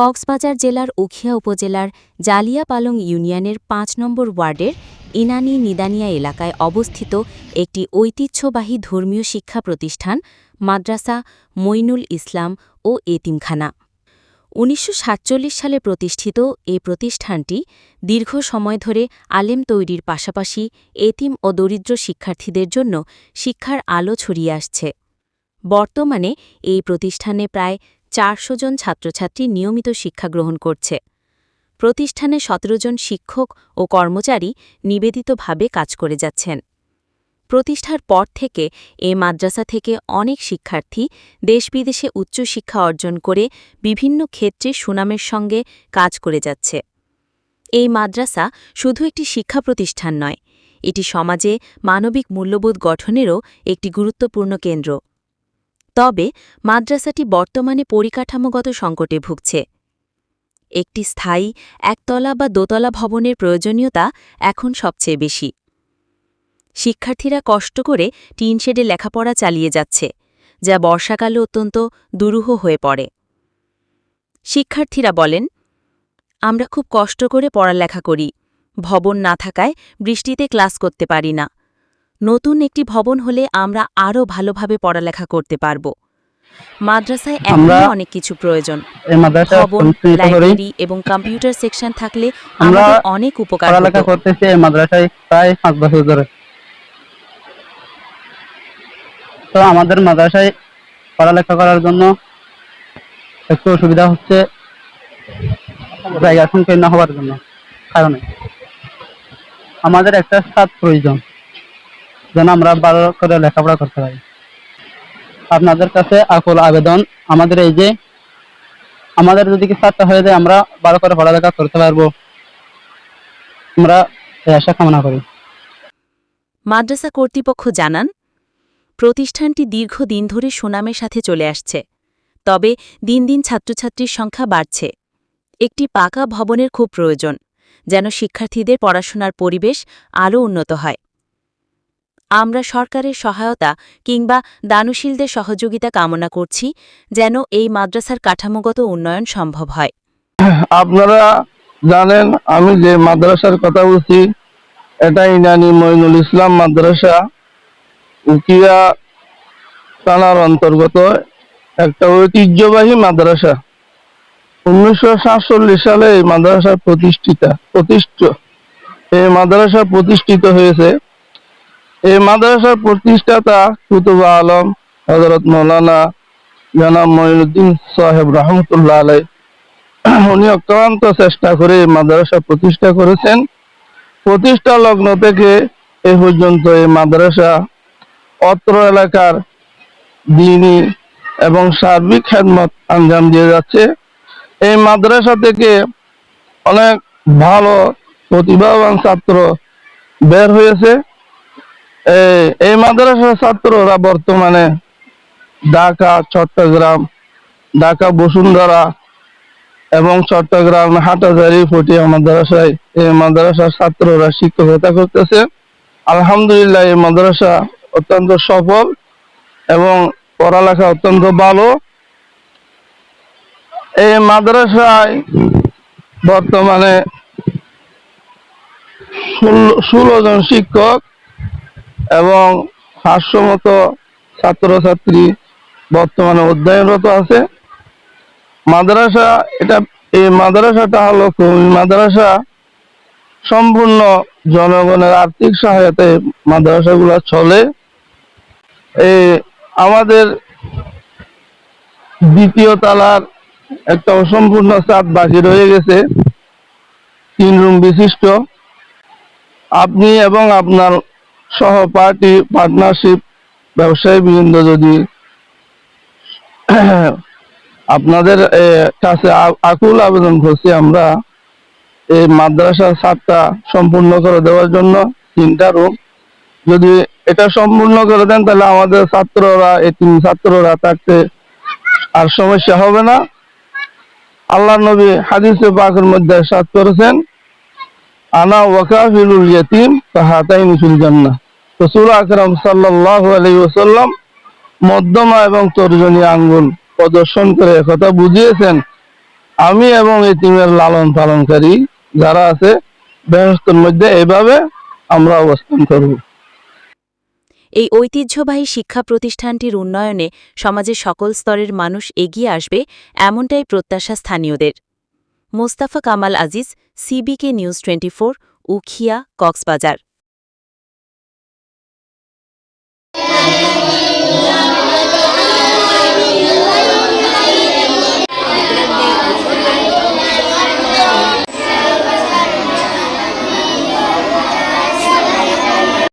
কক্সবাজার জেলার উখিয়া উপজেলার জালিয়াপালং ইউনিয়নের পাঁচ নম্বর ওয়ার্ডের ইনানি নিদানিয়া এলাকায় অবস্থিত একটি ঐতিহ্যবাহী ধর্মীয় শিক্ষা প্রতিষ্ঠান, মাদ্রাসা, মইনুল ইসলাম ও এতিমখানা। উনিশশো সাতচল্লিশ সালে প্রতিষ্ঠিত এ প্রতিষ্ঠানটি দীর্ঘ সময় ধরে আলেম তৈরির পাশাপাশি এতিম ও দরিদ্র শিক্ষার্থীদের জন্য শিক্ষার আলো ছড়িয়ে আসছে। বর্তমানে এই প্রতিষ্ঠানে প্রায় চারশো জন ছাত্রছাত্রী নিয়মিত শিক্ষা গ্রহণ করছে। প্রতিষ্ঠানে সতেরো জন শিক্ষক ও কর্মচারী নিবেদিতভাবে কাজ করে যাচ্ছেন। প্রতিষ্ঠার পর থেকে এ মাদ্রাসা থেকে অনেক শিক্ষার্থী দেশ-বিদেশে উচ্চশিক্ষা অর্জন করে বিভিন্ন ক্ষেত্রে সুনামের সঙ্গে কাজ করে যাচ্ছে। এই মাদ্রাসা শুধু একটি শিক্ষা প্রতিষ্ঠান নয়, এটি সমাজে মানবিক মূল্যবোধ গঠনেরও একটি গুরুত্বপূর্ণ কেন্দ্র। তবে মাদ্রাসাটি বর্তমানে পরিকাঠামোগত সংকটে ভুগছে। একটি স্থায়ী একতলা বা দোতলা ভবনের প্রয়োজনীয়তা এখন সবচেয়ে বেশি। শিক্ষার্থীরা কষ্ট করে টিনশেডে লেখাপড়া চালিয়ে যাচ্ছে, যা বর্ষাকালে অত্যন্ত দুরূহ হয়ে পড়ে। শিক্ষার্থীরা বলেন, আমরা খুব কষ্ট করে পড়ালেখা করি, ভবন না থাকায় বৃষ্টিতে ক্লাস করতে পারি না। নতুন একটি ভবন হলে আমরা আরও ভালোভাবে পড়ালেখা করতে পারব। মাদ্রাসায় আমরা- অনেক কিছু প্রয়োজন। ভবন লাইব্রেরি এবং কম্পিউটার সেকশন থাকলে আমরা অনেক উপকার পড়ালেখা করতেছি মাদ্রাসায় প্রায় পাঁচ বছর ধরে। তো আমাদের মাদ্রাসায় পড়ালেখা করার জন্য একটু অসুবিধা হচ্ছে জায়গা সংকীর্ণ হওয়ার জন্য কারণে। আমাদের একটা ছাদ প্রয়োজন। যেন আমরা ভালো করে লেখাপড়া করতে পারি। আপনাদের কাছে আকুল আবেদন। আমাদের এই যে, আমাদের যদি কি ছাদটা হয়ে যায়, আমরা ভালো করে পড়ালেখা করতে পারব। আমরা এই আশা কামনা করি। মাদ্রাসা কর্তৃপক্ষ জানান, প্রতিষ্ঠানটি দীর্ঘদিন ধরে সুনামের সাথে চলে আসছে। তবে দিন দিন ছাত্রছাত্রীর সংখ্যা বাড়ছে। একটি পাকা ভবনের খুব প্রয়োজন, যেন শিক্ষার্থীদের পড়াশোনার পরিবেশ আরও উন্নত হয়। আমরা সরকারের সহায়তা কিংবা দানশীলদের সহযোগিতা কামনা করছি যেন এই মাদ্রাসার কাঠামোগত উন্নয়ন সম্ভব হয়। আপনারা জানেন, আমি যে মাদ্রাসার কথা বলছি এটা ইনানি মইনুল ইসলাম মাদ্রাসা, উকিয়া থানার অন্তর্গত একটা ঐতিহ্যবাহী মাদ্রাসা। উনিশশো সাতচল্লিশ সালে এই মাদ্রাসা প্রতিষ্ঠিতা প্রতিষ্ঠিত এই মাদ্রাসা প্রতিষ্ঠিত হয়েছে এই মাদ্রাসার প্রতিষ্ঠাতা কুতুবা আলম হজরত মৌলানা জনাব মঈনুদ্দিন সাহেব রহমতুল্লাহ আলাই উনি অক্লান্ত চেষ্টা করে এই মাদ্রাসা প্রতিষ্ঠা করেছেন। প্রতিষ্ঠা লগ্ন থেকে এ পর্যন্ত এই মাদ্রাসা অত্র এলাকার দিনী এবং সার্বিক খেদমত আঞ্জাম দিয়ে যাচ্ছে। এই মাদ্রাসা থেকে অনেক ভালো প্রতিভাবান ছাত্র বের হয়েছে। এই- মাদ্রাসার ছাত্ররা বর্তমানে ঢাকা, চট্টগ্রাম, ঢাকা, বসুন্ধরা এবং চট্টগ্রাম, হাটাজারি ফটিয়া মাদ্রাসায় এই মাদ্রাসার ছাত্ররা শিক্ষকতা করতেছে। আলহামদুলিল্লাহ এই মাদ্রাসা অত্যন্ত সফল এবং পড়ালেখা অত্যন্ত ভালো। এই মাদ্রাসায় বর্তমানে ষোলো জন শিক্ষক এবং পাঁচশো মতো ছাত্রছাত্রী বর্তমানে অধ্যয়নরত আছে। মাদ্রাসা, এটা এই মাদ্রাসাটা হলো কওমি মাদ্রাসা। সম্পূর্ণ জনগণের আর্থিক সহায়তায় মাদ্রাসাগুলো চলে। এই আমাদের দ্বিতীয় তালার একটা অসম্পূর্ণ ছাদ বাকি রয়ে গেছে। তিন রুম বিশিষ্ট। আপনি এবং আপনার সহপাঠী পার্টনারশিপ ব্যবসায়ী বৃন্দ যদি আপনাদের কাছে আকুল আবেদন করছি আমরা এই মাদ্রাসার ছাদটা সম্পূর্ণ করে দেওয়ার জন্য তিনটা রুম যদি এটা সম্পূর্ণ করে দেন, তাহলে আমাদের ছাত্ররা এই তিন ছাত্ররা থাকতে আর সমস্যা হবে না। আল্লাহ নবী হাদিসে পাকের মধ্যে সাত করেছেন আনা ওয়াকাফিলুল ইয়াতিম কাহাতাইনি ফিল জান্নাহ। রাসূল আকরাম সাল্লাল্লাহু আলাইহি ওয়াসাল্লাম মধ্যমা এবং তর্জনী আঙ্গুল প্রদর্শন করে কথা বুঝিয়েছেন, আমি এবং এই টিমের লালন পালনকারী যারা আছে, ব্যবস্থার মধ্যে এইভাবে আমরা অবস্থান করব। এই ঐতিহ্যবাহী শিক্ষা প্রতিষ্ঠানটির উন্নয়নে সমাজের সকল স্তরের মানুষ এগিয়ে আসবে, এমনটাই প্রত্যাশা স্থানীয়দের। মোস্তাফা কামাল আজিজ সিবিকে নিউজ টোয়েন্টি উখিয়া কক্সবাজার।